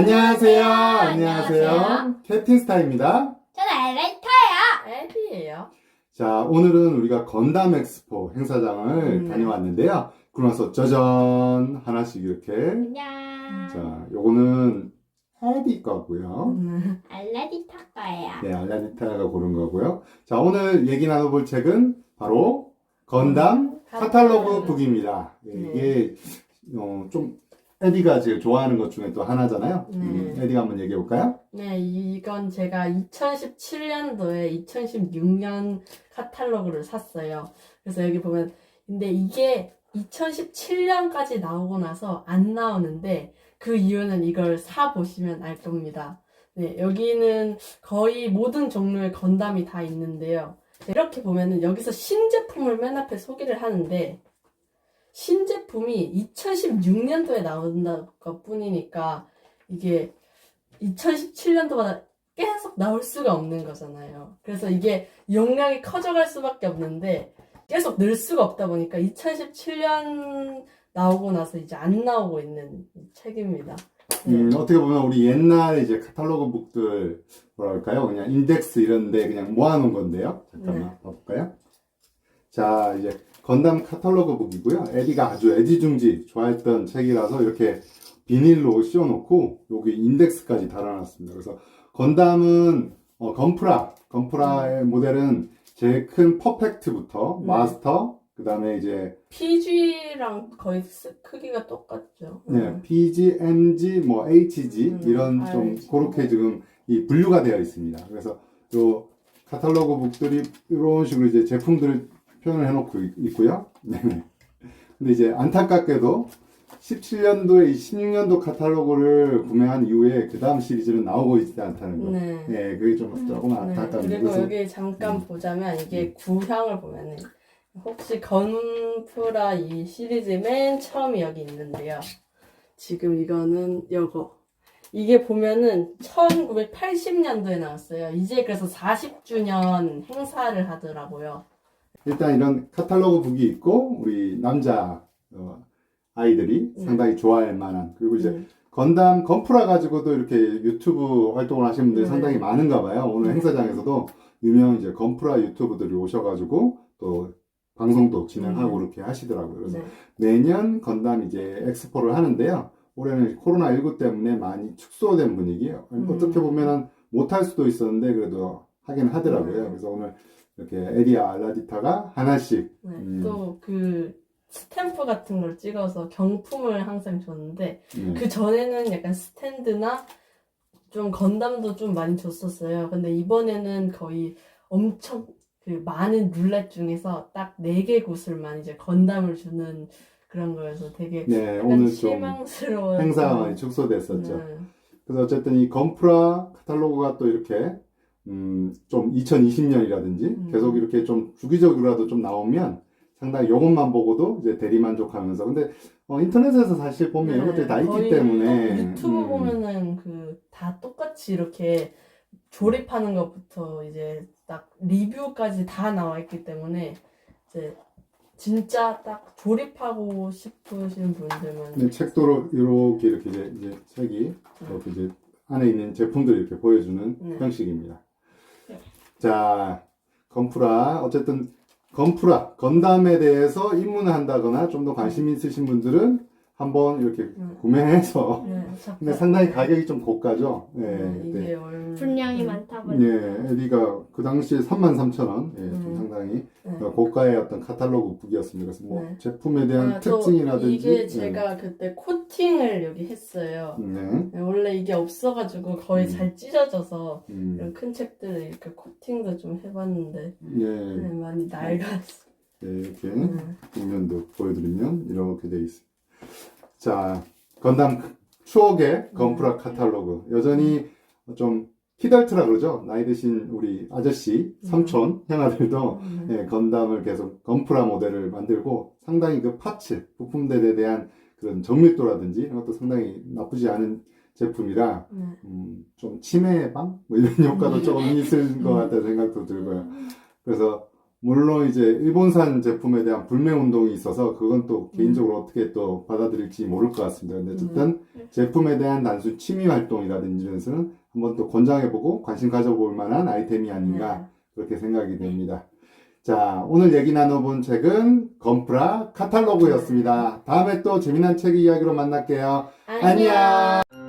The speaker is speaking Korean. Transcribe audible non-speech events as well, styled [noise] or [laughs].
안녕하세요. 안녕하세요. 캡틴스타입니다. 저는 엘레이터예요. 앱이에요. 자, 오늘은 우리가 건담 엑스포 행사장을 음. 다녀왔는데요. 그러면서 짜잔 하나씩 이렇게 안녕. 자, 요거는 헤디 거고요. 음. 엘레이터 거예요. 네, 알라니타가 고른 거고요. 자, 오늘 얘기 나눠볼 책은 바로 건담 카탈로그 북입니다. 예, 네. 이게 어, 좀 에디가 제일 좋아하는 것 중에 또 하나잖아요. 네. 음, 에디가 한번 얘기해 볼까요? 네, 이건 제가 2017년도에 2016년 카탈로그를 샀어요. 그래서 여기 보면, 근데 이게 2017년까지 나오고 나서 안 나오는데, 그 이유는 이걸 사 보시면 알 겁니다. 네, 여기는 거의 모든 종류의 건담이 다 있는데요. 이렇게 보면은 여기서 신제품을 맨 앞에 소개를 하는데, 신제품이 2016년도에 나온다 것 뿐이니까, 이게 2017년도마다 계속 나올 수가 없는 거잖아요. 그래서 이게 용량이 커져갈 수밖에 없는데 계속 늘 수가 없다 보니까 2017년 나오고 나서 이제 안 나오고 있는 이 책입니다. 네. 음, 어떻게 보면 우리 옛날 이제 카탈로그 북들 뭐랄까요? 그냥 인덱스 이런데 그냥 모아놓은 건데요. 잠깐만 네. 봐볼까요? 자, 이제 건담 카탈로그 북이고요. 에디가 아주 애지중지 좋아했던 책이라서 이렇게 비닐로 씌워놓고 여기 인덱스까지 달아놨습니다. 그래서 건담은 어, 건프라, 건프라의 모델은 제일 큰 퍼펙트부터 네. 마스터, 그 다음에 이제 PG랑 거의 스- 크기가 똑같죠. 네, PG, MG, 뭐 HG 음, 이런 좀 알지. 그렇게 지금 이 분류가 되어 있습니다. 그래서 요 카탈로그 북들이 이런 식으로 이제 제품들을 표현을 해놓고 있- 있고요. [laughs] 네. 근데 이제 안타깝게도 17년도에 16년도 카탈로그를 구매한 이후에 그 다음 시리즈는 나오고 있지 않다는 거. 네. 네, 그게 좀 조금 네, 안타깝네요. 그리고 그래서 여기 잠깐 음. 보자면 이게 구형을 보면은 혹시 건프라 이 시리즈 맨 처음이 여기 있는데요. 지금 이거는 요거. 이게 보면은 1980년도에 나왔어요. 이제 그래서 40주년 행사를 하더라고요. 일단 이런 카탈로그 북이 있고 우리 남자 어, 아이들이 네. 상당히 좋아할 만한 그리고 이제 음, 건담 건프라 가지고도 이렇게 유튜브 활동을 하시는 분들이 네. 상당히 많은가 봐요. 오늘 네. 행사장에서도 유명 이제 건프라 유튜브들이 오셔가지고 또 방송도 진행하고 음. 이렇게 하시더라고요. 그래서 네. 매년 건담 이제 엑스포를 하는데요. 올해는 코로나19 때문에 많이 축소된 분위기예요. 음. 어떻게 보면은 못할 수도 있었는데 그래도 하긴 하더라고요. 네. 그래서 오늘 이렇게 에디아 알라디타가 하나씩 네. 음. 또그 스탬프 같은 걸 찍어서 경품을 항상 줬는데 네. 그 전에는 약간 스탠드나 좀 건담도 좀 많이 줬었어요. 근데 이번에는 거의 엄청 그 많은 룰렛 중에서 딱 네 개 곳을만 이제 건담을 주는 그런 거여서 되게 네, 오늘 좀 실망스러운 행사가 많이 축소됐었죠. 네. 그래서 어쨌든 이 건프라 카탈로그가 또 이렇게 음, 좀 2020년이라든지 음. 계속 이렇게 좀 주기적으로라도 좀 나오면 상당히 이것만 보고도 이제 대리만족하면서 근데 어, 인터넷에서 사실 보면 이런 것들이 다 있기 거의 때문에 또 유튜브 음, 보면은 그 다 똑같이 이렇게 조립하는 것부터 이제 딱 리뷰까지 다 나와 있기 때문에 이제 진짜 딱 조립하고 싶으신 분들만 네, 책도 이렇게 이렇게 이제, 이제 책이 이렇게 이제 안에 있는 제품들을 이렇게 보여주는 네. 형식입니다. 네. 자, 건프라 어쨌든 건프라 건담에 대해서 입문을 한다거나 좀 더 관심 있으신 분들은 한번 이렇게 음. 구매해서 네, 근데 상당히 가격이 좀 고가죠. 네, 네, 이게 네. 얼... 분량이 음. 많다 보니까. 예, 에디가 그 당시에 33,000원, 예, 좀 음. 상당히 네. 고가의 어떤 카탈로그 북이었습니다. 그래서 뭐 네. 제품에 대한 아, 또 특징이라든지 이게 제가 그때 코팅을 여기 했어요. 네, 네, 원래 이게 없어가지고 거의 음. 잘 찢어져서 음, 이런 큰 책들을 이렇게 코팅도 좀 해봤는데 예, 네, 많이 낡았어. 예, 이렇게 네. 뒷면도 보여드리면 이렇게 돼 있습니다. 자, 건담 추억의 건프라 카탈로그 여전히 좀 히덜트라 그러죠. 나이 드신 우리 아저씨, 삼촌, 형아들도 음. 예, 건담을 계속 건프라 모델을 만들고 상당히 그 파츠, 부품들에 대한 그런 정밀도라든지 이런 것도 상당히 나쁘지 않은 제품이라 네. 음, 좀 치매 예방? 뭐 이런 [laughs] 효과도 조금 있을 것 같다는 생각도 들고요. 그래서 물론 이제 일본산 제품에 대한 불매 운동이 있어서 그건 또 개인적으로 어떻게 또 받아들일지 모를 것 같습니다. 근데 어쨌든 제품에 대한 단순 취미 활동이라든지 이런서는 한번 또 권장해보고 관심 가져볼 만한 아이템이 아닌가 그렇게 생각이 됩니다. 자, 오늘 얘기 나눠본 책은 건프라 카탈로그였습니다. 다음에 또 재미난 책 이야기로 만날게요. 안녕!